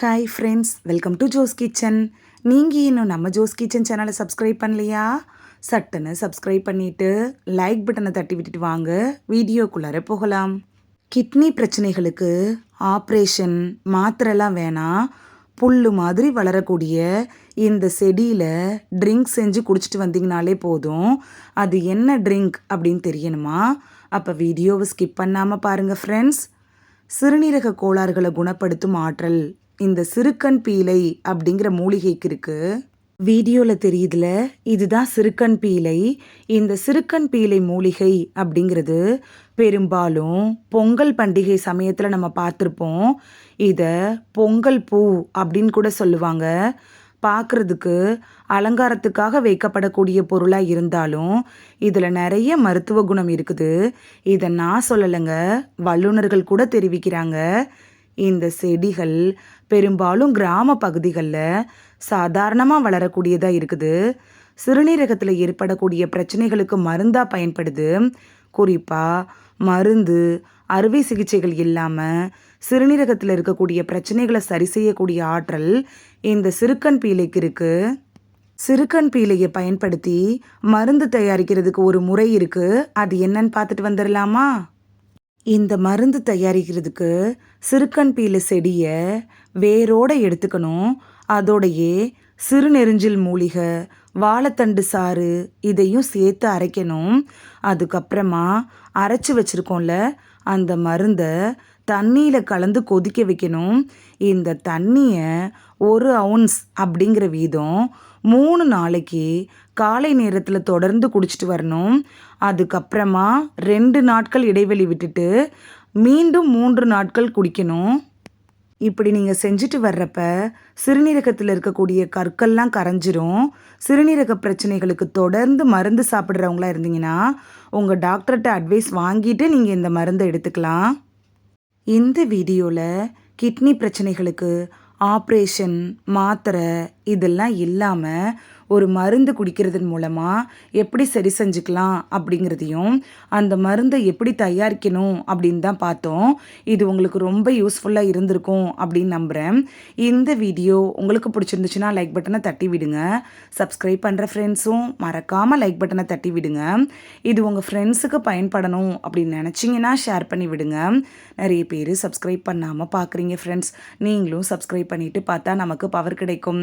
Hi friends welcome to Jo's kitchen நீங்கள் இன்னும் நம்ம ஜோஸ் கிச்சன் சேனலை சப்ஸ்கிரைப் பண்ணலையா? சட்டுன்னு சப்ஸ்கிரைப் பண்ணிவிட்டு லைக் பட்டனை தட்டி விட்டுட்டு வாங்க. வீடியோக்குள்ளார போகலாம். கிட்னி பிரச்சனைகளுக்கு ஆப்ரேஷன் மாத்திரைலாம் வேணாம் புல் மாதிரி வளரக்கூடிய இந்த செடியில் ட்ரிங்க் செஞ்சு குடிச்சிட்டு வந்தீங்கனாலே போதும். அது என்ன ட்ரிங்க் அப்படின்னு தெரியணுமா? அப்போ வீடியோவை ஸ்கிப் பண்ணாமல் பாருங்கள் ஃப்ரெண்ட்ஸ் சிறுநீரக கோளாறுகளை குணப்படுத்தும் ஆற்றல் இந்த சிறுக்கன் பீலை அப்படிங்கிற மூலிகைக்கு இருக்கு. வீடியோவில் தெரியுதுல இதுதான் சிறுக்கன் பீலை. இந்த சிறுக்கன் பீலை மூலிகை அப்படிங்கிறது பெரும்பாலும் பொங்கல் பண்டிகை சமயத்தில் நம்ம பார்த்துருப்போம். இதை பொங்கல் பூ அப்படின்னு கூட சொல்லுவாங்க. பார்க்குறதுக்கு அலங்காரத்துக்காக வைக்கப்படக்கூடிய பொருளாக இருந்தாலும் இதில் நிறைய மருத்துவ குணம் இருக்குது. இதை நான் சொல்லலைங்க வல்லுநர்கள் கூட தெரிவிக்கிறாங்க. இந்த செடிகள் பெரும்பாலும் கிராம பகுதிகளில் சாதாரணமாக வளரக்கூடியதாக இருக்குது. சிறுநீரகத்தில் ஏற்படக்கூடிய பிரச்சனைகளுக்கு மருந்தாக பயன்படுது. குறிப்பாக மருந்து அறுவை சிகிச்சைகள் இல்லாமல் சிறுநீரகத்தில் இருக்கக்கூடிய பிரச்சனைகளை சரி செய்யக்கூடிய ஆற்றல் இந்த சிறுக்கன் பீலைக்கு இருக்குது சிறுக்கன் பீலையை பயன்படுத்தி மருந்து தயாரிக்கிறதுக்கு ஒரு முறை இருக்குது அது என்னன்னு பார்த்துட்டு வந்துடலாமா இந்த மருந்து தயாரிக்கிறதுக்கு சிறுக்கன் பீல செடியை வேரோட எடுத்துக்கணும். அதோடையே சிறுநெருஞ்சில் மூலிகை வாழைத்தண்டு சாறு இதையும் சேர்த்து அரைக்கணும். அதுக்கப்புறமா அரைச்சி வச்சுருக்கோம்ல அந்த மருந்தை தண்ணியில் கலந்து கொதிக்க வைக்கணும். இந்த தண்ணியை ஒரு அவுன்ஸ் அப்படிங்கிற வீதம் மூணு நாளைக்கு காலை நேரத்தில் தொடர்ந்து குடிச்சிட்டு வரணும். அதுக்கப்புறமா ரெண்டு நாட்கள் இடைவெளி விட்டுட்டு மீண்டும் மூன்று நாட்கள் குடிக்கணும். இப்படி நீங்கள் செஞ்சுட்டு வர்றப்ப சிறுநீரகத்தில் இருக்கக்கூடிய கற்கள்லாம் கரைஞ்சிரும். சிறுநீரக பிரச்சனைகளுக்கு தொடர்ந்து மருந்து சாப்பிட்றவங்களா இருந்தீங்கன்னா உங்கள் டாக்டர்கிட்ட அட்வைஸ் வாங்கிட்டு நீங்கள் இந்த மருந்தை எடுத்துக்கலாம். இந்த வீடியோவில் கிட்னி பிரச்சனைகளுக்கு ஆப்ரேஷன் மாத்திரை இதெல்லாம் இல்லாமல் ஒரு மருந்து குடிக்கிறதன் மூலமாக எப்படி சரி செஞ்சுக்கலாம் அப்படிங்கிறதையும் அந்த மருந்தை எப்படி தயாரிக்கணும் அப்படின்னு தான் பார்த்தோம். இது உங்களுக்கு ரொம்ப யூஸ்ஃபுல்லாக இருந்திருக்கும் அப்படின்னு நம்புகிறேன் இந்த வீடியோ உங்களுக்கு பிடிச்சிருந்துச்சுன்னா லைக் பட்டனை தட்டி விடுங்க. சப்ஸ்கிரைப் பண்ணுற ஃப்ரெண்ட்ஸும் மறக்காமல் லைக் பட்டனை தட்டி விடுங்க. இது உங்கள் ஃப்ரெண்ட்ஸுக்கு பயன்படணும் அப்படின்னு நினச்சிங்கன்னா ஷேர் பண்ணி விடுங்க. நிறைய பேர் சப்ஸ்கிரைப் பண்ணாமல் பார்க்குறீங்க ஃப்ரெண்ட்ஸ் நீங்களும் சப்ஸ்கிரைப் பண்ணிவிட்டு பார்த்தா நமக்கு பவர் கிடைக்கும்.